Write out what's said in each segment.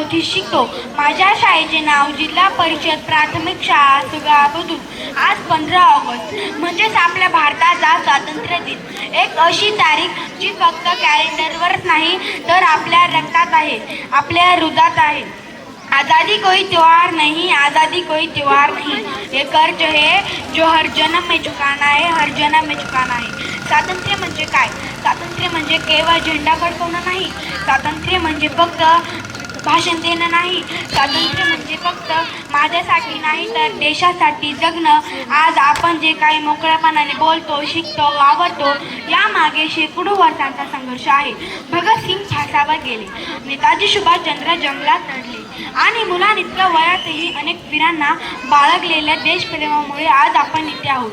चौथीत शिकतो. माझ्या शाळेचे नाव जिल्हा परिषद प्राथमिक शाळा सुगा आज पंधरा ऑगस्ट. म्हणजेच आपल्या भारताचा स्वातंत्र्य दिन. एक अशी तारीख जी फक्त कॅलेंडरवरच नाही तर आपल्या रक्तात आहे आपल्या हृदयात आहे. आज़ादी कोई त्योहार नहीं आज़ादी कोई त्योहार नहीं. ये कर्ज है जो हर जन्म में चुकाना है हर जन्म में चुकाना है. स्वातंत्र्य म्हणजे काय? स्वातंत्र्य म्हणजे केवळ झेंडा फडकवणं नाही. स्वातंत्र्य म्हणजे फक्त भाषण देणं नाही. स्वातंत्र्य म्हणजे फक्त माझ्यासाठी नाही तर देशासाठी जगणं. आज आपण जे काही मोकळ्यापणाने बोलतो शिकतो वावरतो यामागे शेकडो वर्षांचा संघर्ष आहे. भगतसिंग फासावर गेले. नेताजी सुभाषचंद्र जंगलात लढले आणि मुलांइतक्या वयातही अनेक वीरांना बाळगलेल्या देशप्रेमामुळे आज आपण इथे आहोत.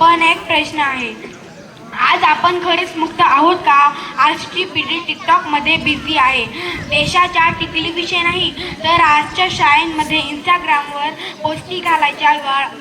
पण एक प्रश्न आहे. आज आपण खरेच मुक्त आहोत का? आजची पिढी टिकटॉकमध्ये बिझी आहे. देशाच्या टिकलीविषयी नाही तर आजच्या शाळेमध्ये इंस्टाग्रामवर पोस्टी घालायच्या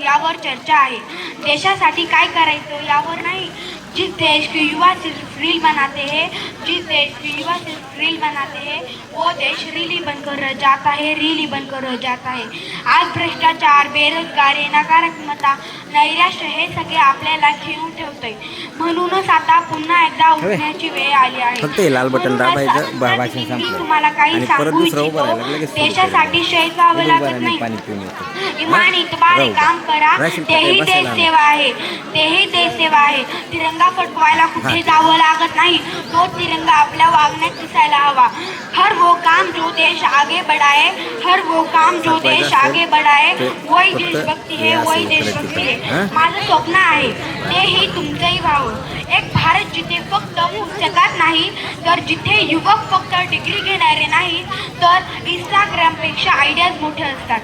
यावर चर्चा आहे. देशासाठी काय करायचं यावर नाही. जिस देश की युवा सिर्फ रील बनाते हैं जिस देश के युवा सिर्फ रील बनाते हैं वो देश रील बनकर रह जाता है रील बनकर रह जाता है। आज भ्रष्टाचार बेरोजगारी नकारात्मकता नैराश्य हे सगळे आपल्याला खिळून ठेवतंय. म्हणूनच आता पुन्हा एकदा उठण्याची वेळ आली आहे. फक्त हे लाल बटन दाबायचं, बा- भाषण मी संपलं. तुम्हाला काही आणि परत सांगू दुसरं उभं राहिलं, इच्छितो देशासाठी शहीद व्हावं लागत नाही. पाणी पिऊन येतो. इमान इतबारे. काम करा. तेही पकडे, देश बसायला सेवा आहे. तेही देश सेवा आहे. तिरंगा फडकवायला कुठे. जावं लागत नाही. तो तिरंगा आपल्या वागण्यात दिसायला हवा. हर वो काम जो देश आगे बढ़ाए हर वो काम जो देश आगे बढ़ाए वही देशभक्ती हे है असं वही देशभक्ती आहे हा? माझं स्वप्न आहे तेही तुमचंही व्हावं. एक भारत जिथे फक्त पुस्तकात नाही तर जिथे युवक फक्त डिग्री घेणारे नाही तर इंस्टाग्रामपेक्षा आयडियाज मोठे असतात.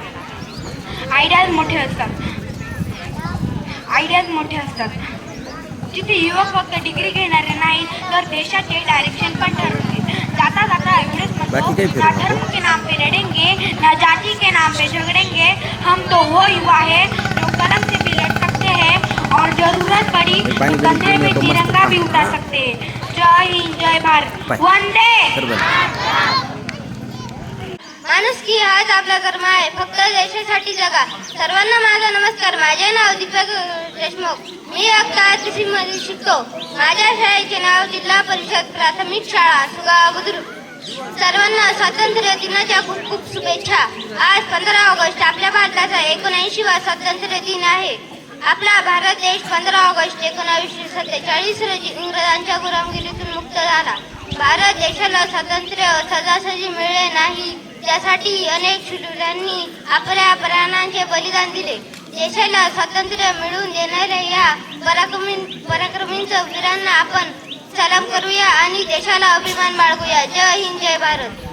आयडियाज मोठे असतात. आयडियाज मोठे असतात. जिथे युवक फक्त डिग्री घेणारे नाही तर देशाचे डायरेक्शन पण ठरवतील जाता जाता एवढेच म्हणतो ना धर्म के नाम पे लड़ेंगे ना जाति के नाम पे झगड़ेंगे। हम तो वो युवा है जो कलम से भी लड़ सकते हैं और ज़रूरत पड़ी तो कंधे में येतो, मस्त तिरंगा भी. उठा सकते हैं। जय हिंद जय भारत. वंदे! माणुसकी हाच आपला कर्म आहे. फक्त देशासाठी जगा. सर्वांना माझा नमस्कार. माझे नाव दीपक देशमुख. मी आता मध्ये शिकतो. माझ्या शाळेचे नाव जिल्हा परिषद प्राथमिक शाळा सुगाव बुद्रुक. सर्वांना स्वातंत्र्य दिनाच्या खूप खूप शुभेच्छा. आज पंधरा ऑगस्ट आपल्या भारताचा एकोणऐंशीवा स्वातंत्र्य दिन आहे. आपला भारत देश पंधरा ऑगस्ट एकोणावीसशे सत्तेचाळीस रोजी इंग्रजांच्या गुलामगिरीतून मुक्त झाला. भारत देशाला स्वातंत्र्य सजासजी मिळले नाही. त्यासाठी अनेक शूरांनी आपल्या प्राणांचे बलिदान दिले. देशाला स्वातंत्र्य मिळवून देणाऱ्या या पराक्रमी पराक्रमींचं वीरांना आपण सलाम करूया आणि देशाला अभिमान बाळगूया. जय हिंद जय भारत.